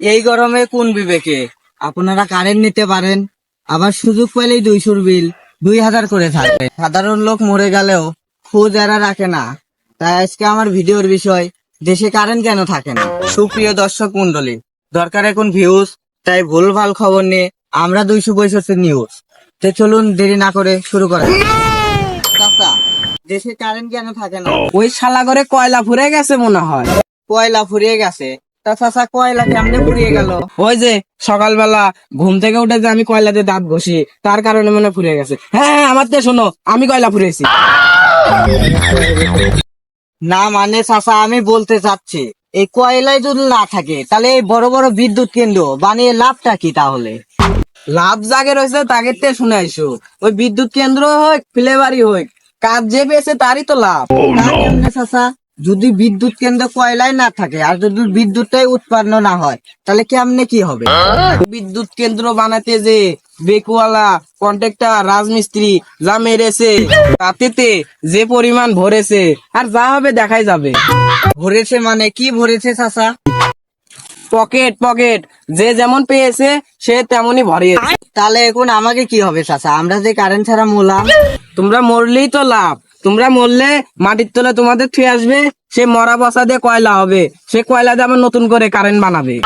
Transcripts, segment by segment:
এই গরমে কোন বিবেকে? আপনারা কারেন্ট নিতে পারেন, আবার সুযোগ পেলেই দুইশোর বিল, দুই হাজার করে থাকবে। সাধারণ লোক মরে গেলেও খোঁজ এরা রাখে না। তাই আজকে আমার ভিডিওর বিষয়, দেশে কারেন্ট কেন থাকে না? সুপ্রিয় দর্শক মন্ডলী দরকার এখন ভিউজ তাই ভুলভাল খবর নিয়ে আমরা দুইশো পঁয়ষট্টি নিউজ তো চলুন দেরি না করে শুরু করা দেশে কারেন্ট কেন থাকে না? ওই শালা করে কয়লা ফুরে গেছে মনে হয়। কয়লা ফুরিয়ে গেছে। তা চাচা কয়লা কেমনে ফুরিয়ে গেল? ওই যে সকালবেলা ঘুম থেকে উঠে যে আমি কয়লাতে দাঁত ঘষি তার কারণে মনে গেছে। হ্যাঁ হ্যাঁ, আমার তো শোনো আমি কয়লা না মানে চাচা আমি বলতে চাচ্ছি এই কয়লায় যদি না থাকে তাহলে এই বড় বড় বিদ্যুৎ কেন্দ্র বানিয়ে লাভটা কি তাহলে? লাভ জাগে রয়েছে তাকে তে শুনে আইসো। ওই বিদ্যুৎ কেন্দ্র হোক ফ্লেভারি হোক কাজ যে পেয়েছে তারই তো লাভ। তা চাচা যদি বিদ্যুৎ কেন্দ্র কয়লায় না থাকে আর যদি বিদ্যুৎটাই উৎপন্ন না হয়, তাহলে কেমনে কি হবে? বিদ্যুৎ কেন্দ্র বানাতে যে বেকুয়ালা কন্ট্রাক্টর, রাজমিস্ত্রি যা মেরেছে, তাতেতে যে পরিমাণ ভরেছে, আর যা হবে দেখাই যাবে। ভরেছে মানে কি ভরেছে, চাচা? পকেট পকেট, যে যেমন পেয়েছে, সে তেমনই ভরিয়েছে তাহলে এখন আমাকে কি হবে, চাচা? আমরা যে কারেন্ট ছাড়া মোলাম তোমরা মরলেই তো লাভ। তোমরা মরলে মাটির তলে তোমাদের থুয়ে আসবে, সে মরা বসা দিয়ে কয়লা হবে, সে কয়লা দিয়ে আবার নতুন করে কারেন্ট বানাবে।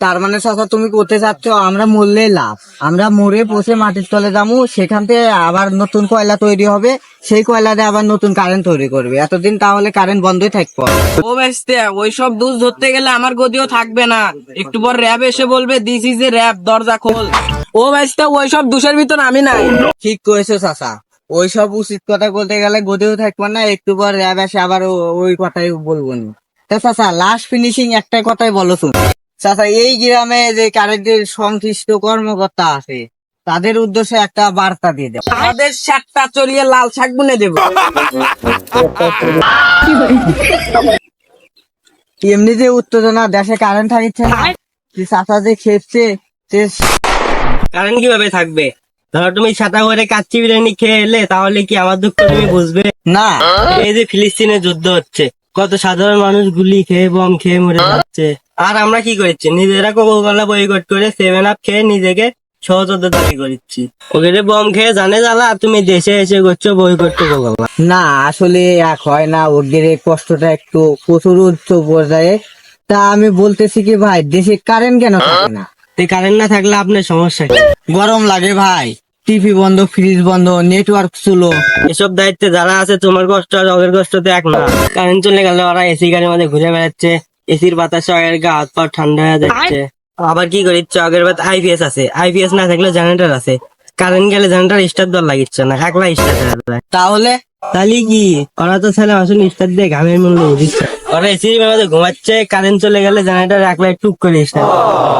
তার মানে চাচা তুমি করতে চাচ্ছ আমরা মরলে লাভ। আমরা মরে পচে মাটির তলে যাব, সেখান থেকে আবার নতুন কয়লা তৈরি হবে, সেই কয়লা দিয়ে আবার নতুন কারেন্ট তৈরি করবে। এতদিন তাহলে কারেন্ট বন্ধই থাকবে ও বেসতে ওই সব দুধ ধরতে গেলে আমার গদিও থাকবে না। একটু পর র্যাব এসে বলবে দিস ইজ এ র্যাব দরজা খোল। ও বেসতে ওই সব দুষের ভিতর আমি নাই। ঠিক করেছ চাচা। ওই সব উচিত কথা বলতে গেলে গদিও থাকবে না, একটু পর র্যাব এসে আবার ওই কথাই বলব নি। তা লাস্ট ফিনিশিং একটাই কথাই বলো তুমি চাচা, এই গ্রামে যে কারেন্টের সংশ্লিষ্ট কর্মকর্তা আছে, তাদের উদ্দেশ্যে একটা বার্তা দিয়ে দেবো। আমাদের শাকটা চলিয়ে লাল শাক বুনে দেবো। এমনি যে উত্তেজনা, দেশে কারেন্ট কি চাচা যে খেপছে কারেন্ট কীভাবে থাকবে? ধরো তুমি ছাতা করে কাচ্চি বিরিয়ানি খেয়ে এলে তাহলে কি আমার দুঃখ তুমি বুঝবে? না। এই যে ফিলিস্তিনে যুদ্ধ হচ্ছে কত সাধারণ মানুষ গুলি খেয়ে বম খেয়ে মরে যাচ্ছে। আর আমরা কি করছি? নিজেরা কোকোকলা বয়কট করে সেভেন আপ খেয়ে নিজেকে সহযোদ্ধা দাবি করছি। ওকে বম খেয়ে জানে জ্বালা তুমি দেশে এসে করছ বয়কট কোকোকলা না আসলে এক হয় না ওদের এই কষ্টটা একটু প্রচুর উচ্চ পর্যায়ে তা আমি বলতেছি কি ভাই দেশে কারেন্ট কেন থাকে না? এই কারেন্ট না থাকলে আপনার সমস্যা কি? গরম লাগে ভাই। টিভি বন্ধ ফ্রিজ বন্ধ নেটওয়ার্ক স্লো এসব দায়িত্বে যারা আছে তোমার কষ্ট আর ওদের কষ্ট তো এক না। কারেন্ট চলে গেলে ওরা এসি গাড়ির মধ্যে ঘুরে বেড়াচ্ছে। এসির বাতাসে ওদের গা হাত পা ঠান্ডা হয়ে যাচ্ছে। আবার কি করিচ্ছে আগের বার আইপিএস আছে। আইপিএস না থাকলে জেনারেটর আছে। কারেন্ট গেলে জেনারেটর স্টার্ট দেওয়ার লাগিচ্ছে না। একলা স্টার্ট হয়ে তাহলে? তাহলে কি? ওরা তো ছেলে আসলে স্টার্ট দিয়ে ঘামের মূল্য বুঝিচ্ছে ওরা এসির মধ্যে ঘুমাচ্ছে কারেন্ট চলে গেলে জেনারেটর রাখলে টুক করে স্টার্ট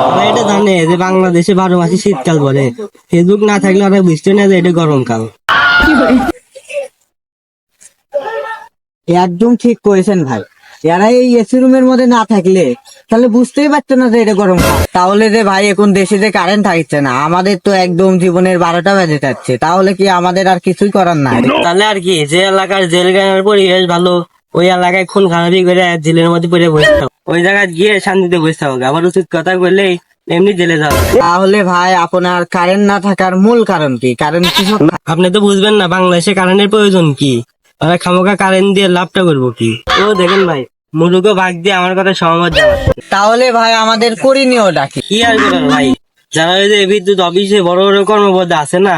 ওরা এটা জানে যে বাংলাদেশে বারো মাসে শীতকাল বলে। ফেসবুক না থাকলে ওরা বুঝতে না যে এটা গরমকাল। একদম ঠিক করেছেন ভাই। এরা এই এসি রুমের মধ্যে না থাকলে তাহলে বুঝতেই পারতো না যে এটা গরম তাহলে যে ভাই এখন দেশে যে কারেন্ট থাকছে না আমাদের তো একদম জীবনের বারোটা বেজে যাচ্ছে তাহলে কি আমাদের আর কিছুই করার নাই? তাহলে আর কি যে এলাকার জেল জেলখানার পরিবেশ ভালো ওই এলাকায় খুন খারাপি করে জেলের মধ্যে পড়ে বসে থাকো। ওই জায়গায় গিয়ে শান্তিতে বসে থাকো আবার উচিত কথা বললেই এমনি জেলে যাও। তাহলে ভাই আপনার কারেন্ট না থাকার মূল কারণ কি? কারণ কি আপনি তো বুঝবেন না বাংলাদেশে কারেন্টের প্রয়োজন কি? ওরা খামোকা কারেন্ট দিয়ে লাভটা করব কি? ও দেখেন ভাই মুরুগো ভাগ দিয়ে আমার কথা সহমত তাহলে ভাই আমাদের করণীয় ডাকি। কি আর করার ভাই? যারা ওই যে বিদ্যুৎ অফিসে বড় বড় কর্মপদে আছে না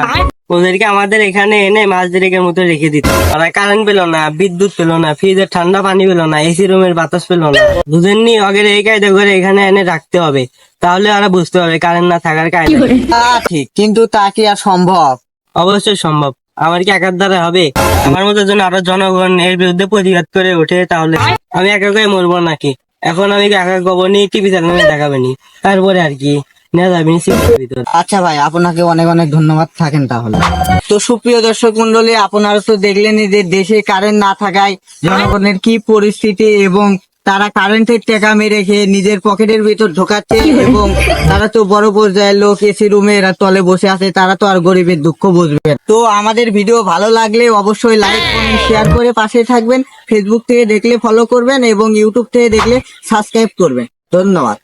ওদেরকে আমাদের এখানে এনে মাছ দেরিকের মতো রেখে দিত ওরা কারেন্ট পেল না বিদ্যুৎ পেল না ফ্রিজের ঠান্ডা পানি পেল না এসি রুমের বাতাস পেল না। বুঝেননি ওদের এই কায়দা করে এখানে এনে রাখতে হবে। তাহলে ওরা বুঝতে পারবে কারেন্ট না থাকার কায়দা। ঠিক কিন্তু তা কি আর সম্ভব? অবশ্যই সম্ভব। আমার কি একার দ্বারা হবে? আমার মতো যেন আরও জনগণ এর বিরুদ্ধে প্রতিবাদ করে ওঠে তাহলে আমি একা একাই মরবো নাকি? এখন আমি একা গোবরনি টিভি চ্যানেলে দেখাবেনি তারপরে আর কি। আচ্ছা ভাই, আপনাকে অনেক অনেক ধন্যবাদ থাকেন তাহলে। তো সুপ্রিয় দর্শক মন্ডলী আপনারা তো দেখলেন যে দেশে কারেন্ট না থাকায় জনগণের কি পরিস্থিতি এবং তারা কারেন্টের টাকা মেরে খেয়ে নিজের পকেটের ভিতর ঢোকাচ্ছে এবং তারা তো বড় পর্যায়ের লোক এসি রুমে এরা তলে বসে আছে তারা তো আর গরিবের দুঃখ বুঝবে তো আমাদের ভিডিও ভালো লাগলে অবশ্যই লাইক কমেন্ট শেয়ার করে পাশে থাকবেন। ফেসবুক থেকে দেখলে ফলো করবেন এবং ইউটিউব থেকে দেখলে সাবস্ক্রাইব করবেন। ধন্যবাদ।